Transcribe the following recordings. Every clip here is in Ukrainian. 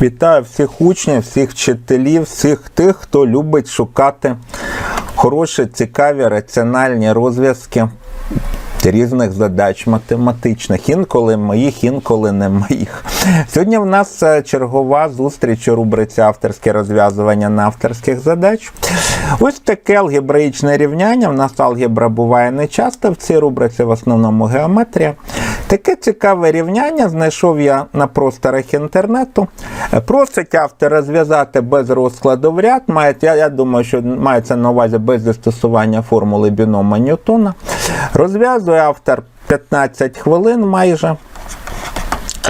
Вітаю всіх учнів, всіх вчителів, всіх тих, хто любить шукати хороші, цікаві, раціональні розв'язки різних задач математичних, інколи моїх, інколи не моїх. Сьогодні в нас е, чергова зустріч у рубриці авторське розв'язування на авторських задач. Ось таке алгебраїчне рівняння. В нас алгебра буває не часто в цій рубриці, в основному геометрія. Таке цікаве рівняння знайшов я на просторах інтернету. Просить автор розв'язати без розкладу в ряд. Має, я думаю, що мається на увазі без застосування формули бінома Ньютона. Розв'язує автор 15 хвилин майже.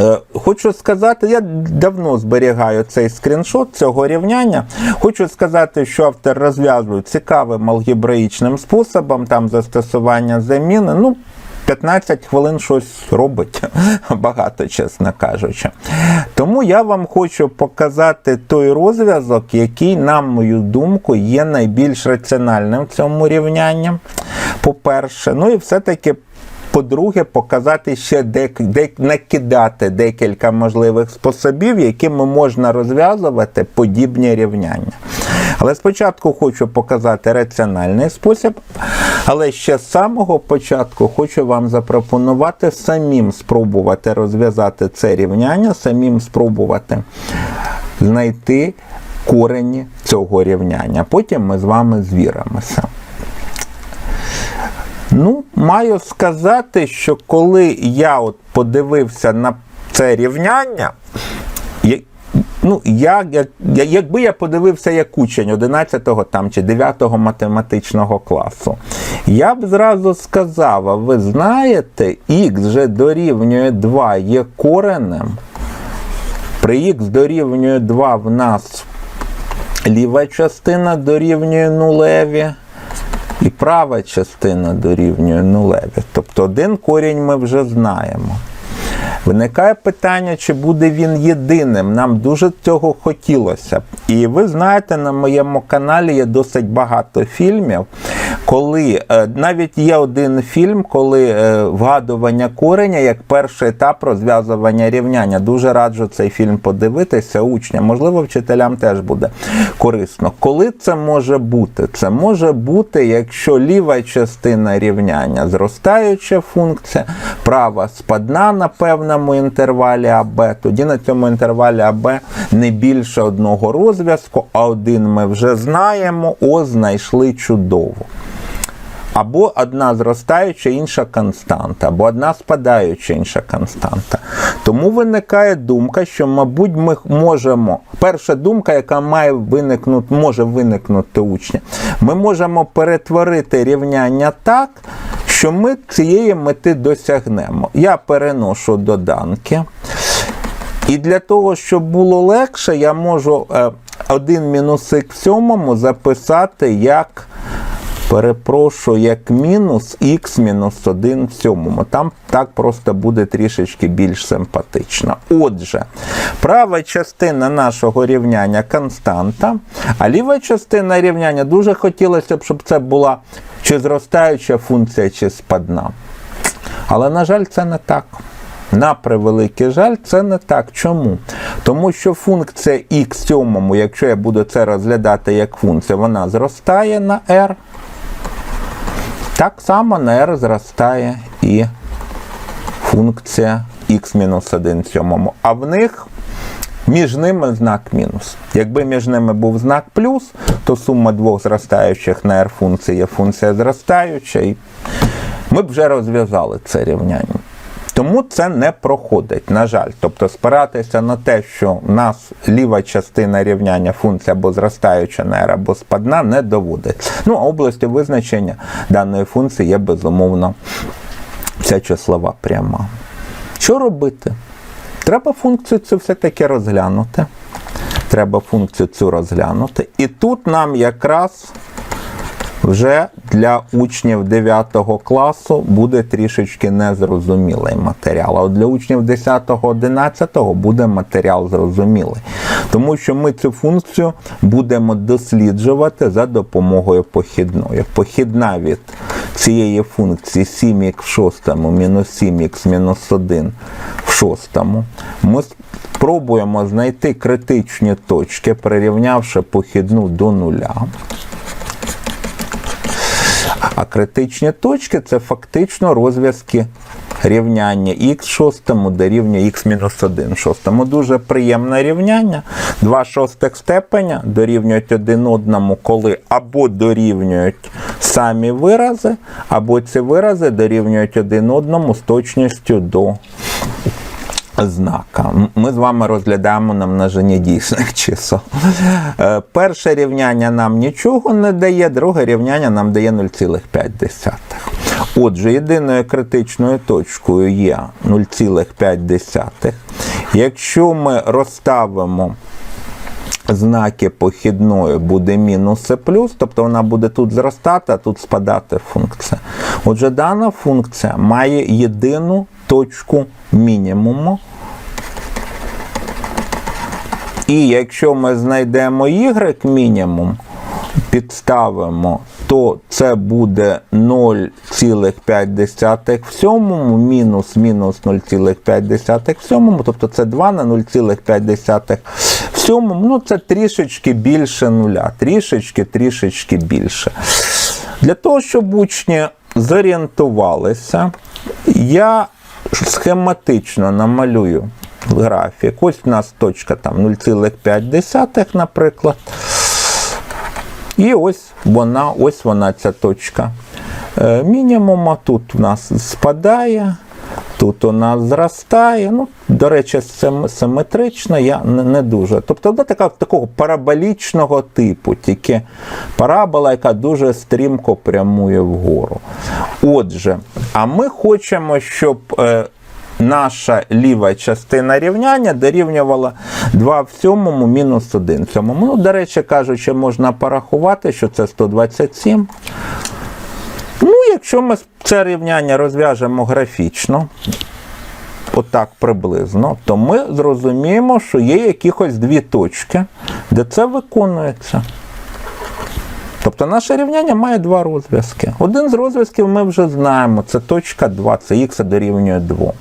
Е, Хочу сказати, я давно зберігаю цей скріншот цього рівняння. Хочу сказати, що автор розв'язує цікавим алгебраїчним способом, там застосування заміни. Ну, 15 хвилин щось робить багато, чесно кажучи. Тому я вам хочу показати той розв'язок, який, на мою думку, є найбільш раціональним в цьому рівнянні. По-перше, ну і все-таки по-друге, показати ще дек, дек, накидати декілька можливих способів, якими можна розв'язувати подібні рівняння. Але спочатку хочу показати раціональний спосіб, але ще з самого початку хочу вам запропонувати самим спробувати розв'язати це рівняння, самим спробувати знайти корені цього рівняння. Потім ми з вами звіримося. Ну, маю сказати, що коли я от подивився на це рівняння, я, ну, я, я, якби я подивився як учень 11 там, чи 9 математичного класу, я б зразу сказав, а ви знаєте, х вже дорівнює 2 є коренем. При х дорівнює 2 в нас ліва частина дорівнює нулеві. І права частина дорівнює нулеві. Тобто один корінь ми вже знаємо. Виникає питання, чи буде він єдиним. Нам дуже цього хотілося. І ви знаєте, на моєму каналі є досить багато фільмів, коли е, навіть є один фільм, коли е, вгадування кореня як перший етап розв'язування рівняння. Дуже раджу цей фільм подивитися учням. Можливо, вчителям теж буде корисно. Коли це може бути? Це може бути, якщо ліва частина рівняння зростаюча функція, права спадна на певному інтервалі АБ. Тоді на цьому інтервалі АБ не більше одного розв'язку, а один ми вже знаємо, о, знайшли чудово. Або одна зростаюча, інша константа, або одна спадаюча, інша константа. Тому виникає думка, що, мабуть, ми можемо. Перша думка, яка має виникнути, може виникнути учня, ми можемо перетворити рівняння так, що ми цієї мети досягнемо. Я переношу доданки. І для того, щоб було легше, я можу е, 1 мінус х в сьомому записати як перепрошую, як мінус х мінус 1 в сьомому. Там так просто буде трішечки більш симпатично. Отже, права частина нашого рівняння константа, а ліва частина рівняння дуже хотілося б, щоб це була чи зростаюча функція, чи спадна. Але, на жаль, це не так. На превеликий жаль, це не так. Чому? Тому що функція х сьомому, якщо я буду це розглядати як функція, вона зростає на r. Так само на r зростає і функція x-1 в сьомому. А в них між ними знак мінус. Якби між ними був знак плюс, то сума двох зростаючих на r функції є функція зростаюча, і ми б вже розв'язали це рівняння. Тому це не проходить, на жаль. Тобто спиратися на те, що в нас ліва частина рівняння функція або зростаюча r, або спадна, не доводиться. Ну, а області визначення даної функції є безумовно ця числова пряма. Що робити? Треба функцію цю все-таки розглянути. Треба функцію цю розглянути. І тут нам якраз вже для учнів 9 класу буде трішечки незрозумілий матеріал. А от для учнів 10-11 буде матеріал зрозумілий. Тому що ми цю функцію будемо досліджувати за допомогою похідної. Похідна від цієї функції 7х в шостому мінус 7х мінус 1 в шостому. Ми спробуємо знайти критичні точки, прирівнявши похідну до нуля. А критичні точки це фактично розв'язки рівняння х шостому дорівнює х-1 шостому. Дуже приємне рівняння. Два шостих степеня дорівнюють один одному, коли або дорівнюють самі вирази, або ці вирази дорівнюють один одному з точністю до знака. Ми з вами розглядаємо на множення дійсних чисел. Е, Перше рівняння нам нічого не дає, друге рівняння нам дає 0,5. Отже, єдиною критичною точкою є 0,5. Якщо ми розставимо знаки похідної буде мінус і плюс, тобто вона буде тут зростати, а тут спадати функція. Отже, дана функція має єдину точку мінімуму. І якщо ми знайдемо y мінімум, підставимо, то це буде 0,5 в сьомому, мінус мінус 0,5 в сьомому, тобто це 2 на 0,5 в сьомому, ну це трішечки більше нуля, трішечки, трішечки більше. Для того, щоб учні зорієнтувалися, я схематично намалюю графік. Ось у нас точка там 0,5, наприклад. І ось вона, ось вона ця точка е, мінімума. Тут у нас спадає, тут нас зростає. Ну, до речі, сим- симетрично я не, дуже. Тобто вона така, такого параболічного типу, тільки парабола, яка дуже стрімко прямує вгору. Отже, а ми хочемо, щоб. е, Наша ліва частина рівняння дорівнювала 2 в сьомому мінус 1 в сьомому. Ну, до речі, кажучи, можна порахувати, що це 127. Ну, якщо ми це рівняння розв'яжемо графічно, отак приблизно, то ми зрозуміємо, що є якихось дві точки, де це виконується. Тобто наше рівняння має два розв'язки. Один з розв'язків ми вже знаємо, це точка 2, це х дорівнює 2.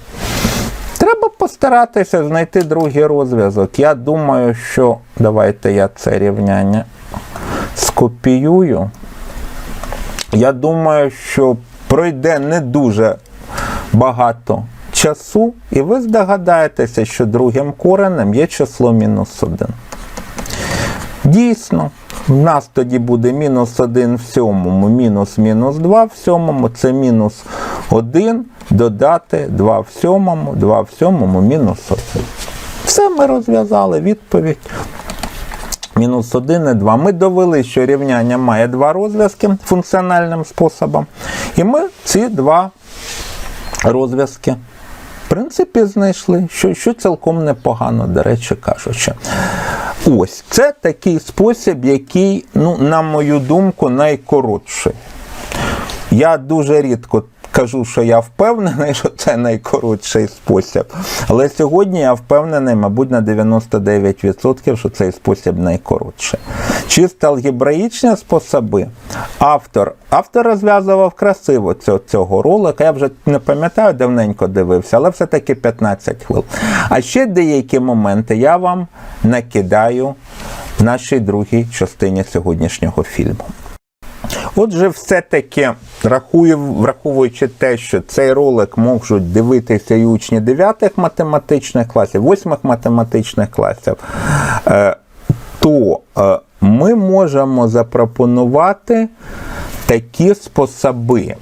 Треба постаратися знайти другий розв'язок. Я думаю, що давайте я це рівняння скопіюю. Я думаю, що пройде не дуже багато часу, і ви здогадаєтеся, що другим коренем є число мінус 1. Дійсно, в нас тоді буде мінус 1 в сьомому, мінус мінус 2 в сьомому, це мінус 1 додати 2 в сьомому, 2 в сьомому, мінус 1. Все ми розв'язали відповідь. Мінус 1 і 2. Ми довели, що рівняння має два розв'язки функціональним способом. І ми ці два розв'язки, в принципі, знайшли, що, що цілком непогано, до речі кажучи. Ось це такий спосіб, який, ну, на мою думку, найкоротший. Я дуже рідко кажу, що я впевнений, що це найкоротший спосіб. Але сьогодні я впевнений, мабуть, на 99%, що цей спосіб найкоротший. Чисто алгебраїчні способи. Автор автор розв'язував красиво цього, цього ролика. Я вже не пам'ятаю, давненько дивився, але все-таки 15 хвилин. А ще деякі моменти я вам накидаю в нашій другій частині сьогоднішнього фільму. Отже, все-таки враховуючи те, що цей ролик можуть дивитися і учні 9 математичних класів, 8 математичних класів, е, то е, ми можемо запропонувати такі способи.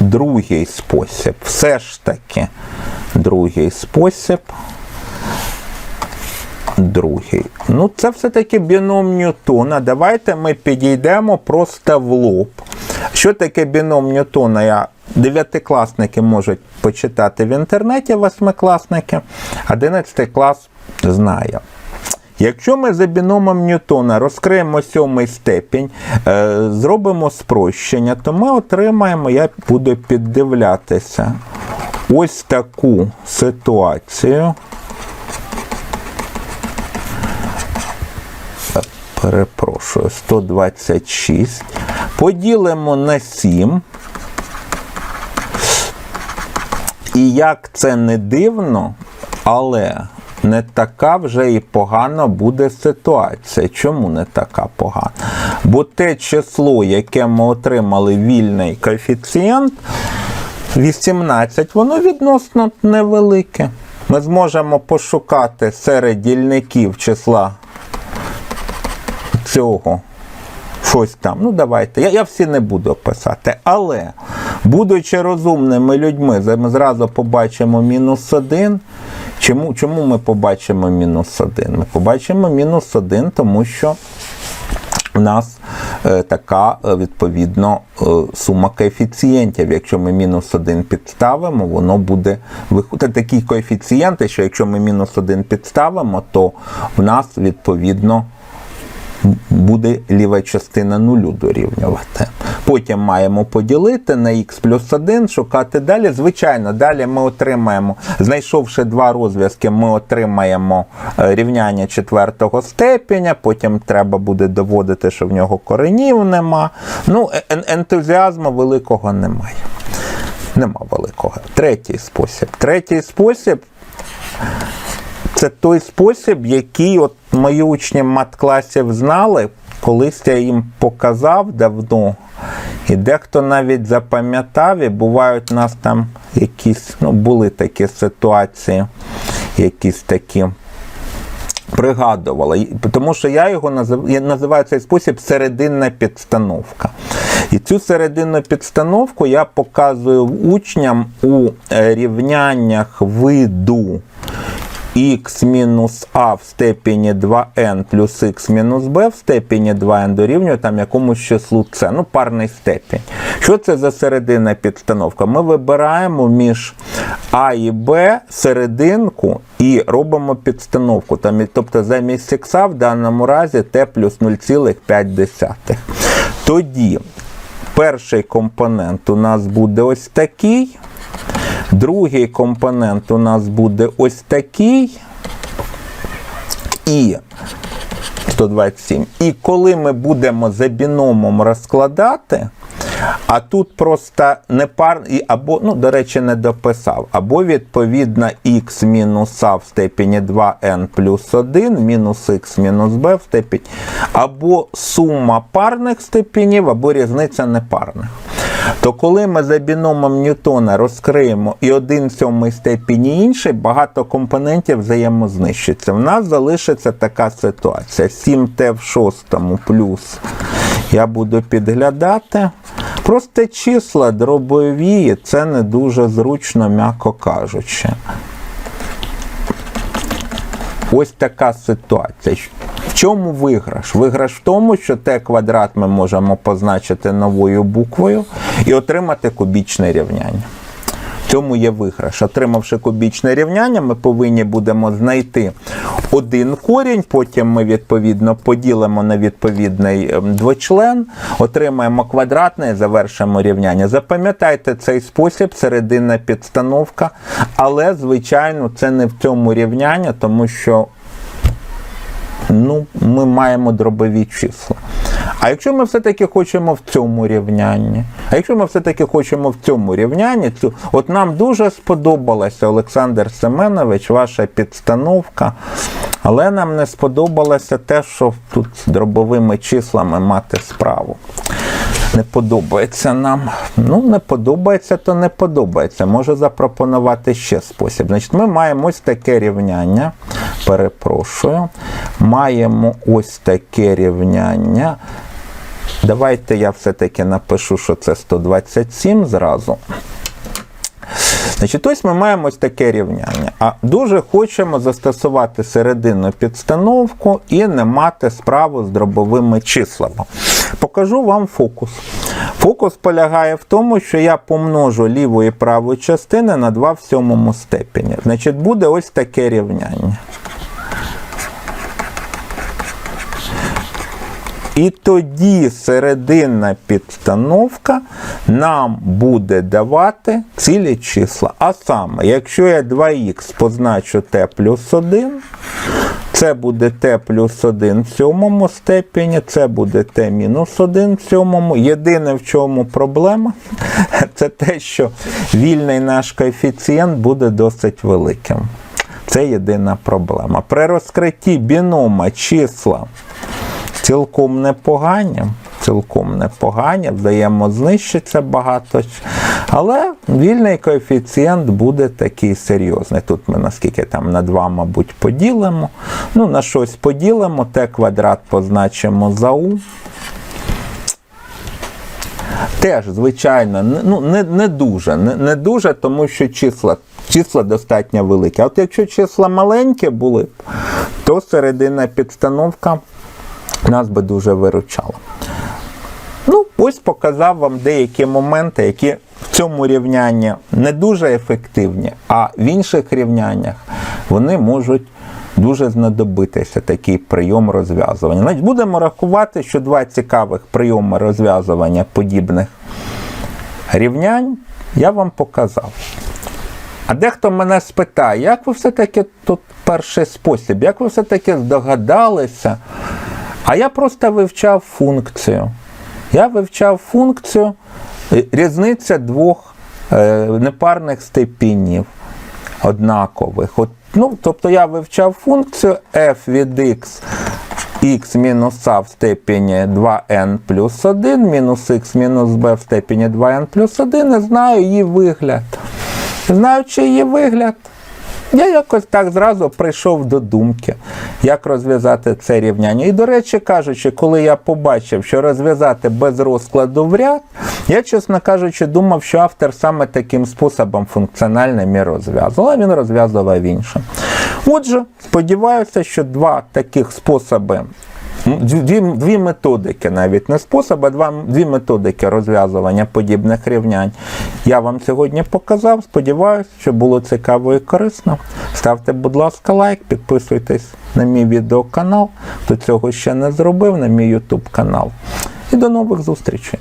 Другий спосіб, все ж таки, другий спосіб. Другий. Ну, це все-таки біном Ньютона. Давайте ми підійдемо просто в лоб. Що таке біном Ньютона? Я дев'ятикласники можуть почитати в інтернеті, восьмикласники, 11 клас знає. Якщо ми за біномом Ньютона розкриємо сьомий степінь, е, зробимо спрощення, то ми отримаємо, я буду піддивлятися, ось таку ситуацію. Перепрошую, 126. Поділимо на 7. І як це не дивно, але не така вже і погана буде ситуація. Чому не така погана? Бо те число, яке ми отримали вільний коефіцієнт, 18, воно відносно невелике. Ми зможемо пошукати серед дільників числа цього щось там. Ну, давайте. Я, я всі не буду писати. Але, будучи розумними людьми, ми зразу побачимо мінус один. Чому, чому ми побачимо мінус один? Ми побачимо мінус один, тому що у нас е, така е, відповідно е, сума коефіцієнтів. Якщо ми мінус один підставимо, воно буде виходити такі коефіцієнти, що якщо ми мінус один підставимо, то в нас відповідно буде ліва частина нулю дорівнювати. Потім маємо поділити на х плюс 1, шукати далі. Звичайно, далі ми отримаємо, знайшовши два розв'язки, ми отримаємо е, рівняння четвертого степеня, потім треба буде доводити, що в нього коренів нема. Ну, е- ентузіазму великого немає. Нема великого. Третій спосіб. Третій спосіб це той спосіб, який от мої учні мат-класів знали, колись я їм показав давно. І дехто навіть запам'ятав, і бувають у нас там якісь, ну, були такі ситуації, якісь такі пригадувала. І- Тому що я його назив, я називаю цей спосіб серединна підстановка. І цю серединну підстановку я показую учням у е, рівняннях виду х мінус а в степені 2n плюс х мінус b в степені 2n дорівнює там якомусь числу c, ну парний степінь. Що це за серединна підстановка? Ми вибираємо між а і b серединку і робимо підстановку. Там, тобто замість х в даному разі t плюс 0,5. Тоді перший компонент у нас буде ось такий. Другий компонент у нас буде ось такий. І 127. І коли ми будемо за біномом розкладати, а тут просто не пар, і або, ну, до речі, не дописав, або відповідно х мінус а в степені 2n плюс 1, мінус х мінус b в степені, або сума парних степенів, або різниця непарних. То коли ми за біномом Ньютона розкриємо і один сьомий степені інший, багато компонентів взаємознищиться. В нас залишиться така ситуація. 7t в шостому плюс я буду підглядати. Просто числа дробові, це не дуже зручно, м'яко кажучи. Ось така ситуація. В чому виграш? Виграш в тому, що Т квадрат ми можемо позначити новою буквою і отримати кубічне рівняння. Цьому є виграш. Отримавши кубічне рівняння, ми повинні будемо знайти один корінь, потім ми відповідно поділимо на відповідний ем, двочлен, отримаємо квадратне і завершимо рівняння. Запам'ятайте цей спосіб, серединна підстановка, але, звичайно, це не в цьому рівняння, тому що ну, ми маємо дробові числа. А якщо ми все-таки хочемо в цьому рівнянні, а якщо ми все-таки хочемо в цьому рівнянні, то от нам дуже сподобалася, Олександр Семенович, ваша підстановка, але нам не сподобалося те, що тут з дробовими числами мати справу. Не подобається нам. Ну, не подобається, то не подобається. Можу запропонувати ще спосіб. Значить, ми маємо ось таке рівняння. Перепрошую. Маємо ось таке рівняння. Давайте я все-таки напишу, що це 127 зразу. Значить, ось ми маємо ось таке рівняння. А дуже хочемо застосувати серединну підстановку і не мати справу з дробовими числами. Покажу вам фокус. Фокус полягає в тому, що я помножу ліву і праву частини на 2 в сьомому степені. Значить, буде ось таке рівняння. І тоді серединна підстановка нам буде давати цілі числа. А саме, якщо я 2х позначу t плюс 1, це буде t плюс 1 в сьомому степені, це буде t мінус 1 в сьомому. Єдине в чому проблема, це те, що вільний наш коефіцієнт буде досить великим. Це єдина проблема. При розкритті бінома числа цілком непогані, цілком непогані, взаємознищиться багато. Але вільний коефіцієнт буде такий серйозний. Тут ми наскільки там на 2, мабуть, поділимо. Ну, на щось поділимо, t квадрат позначимо за u. Теж, звичайно, ну, не, не дуже. Не, не дуже, тому що числа, числа достатньо великі. А от якщо числа маленькі були то середина підстановка нас би дуже виручала. Ну, ось показав вам деякі моменти, які в цьому рівнянні не дуже ефективні, а в інших рівняннях вони можуть дуже знадобитися такий прийом розв'язування. Значить, будемо рахувати, що два цікавих прийоми розв'язування подібних рівнянь я вам показав. А дехто мене спитає, як ви все-таки тут перший спосіб, як ви все-таки здогадалися? А я просто вивчав функцію. Я вивчав функцію е, різниця двох е, непарних степенів однакових. От, ну, тобто я вивчав функцію f від x x мінус а в степені 2n плюс 1 мінус x мінус b в степені 2n плюс 1 і знаю її вигляд. Знаючи її вигляд, я якось так зразу прийшов до думки, як розв'язати це рівняння. І, до речі, кажучи, коли я побачив, що розв'язати без розкладу в ряд, я, чесно кажучи, думав, що автор саме таким способом функціональним і розв'язував, а він розв'язував іншим. Отже, сподіваюся, що два таких способи. Дві, дві методики, навіть не способи, а дві методики розв'язування подібних рівнянь я вам сьогодні показав. Сподіваюсь, що було цікаво і корисно. Ставте, будь ласка, лайк, підписуйтесь на мій відеоканал, хто цього ще не зробив, на мій YouTube канал. І до нових зустрічей!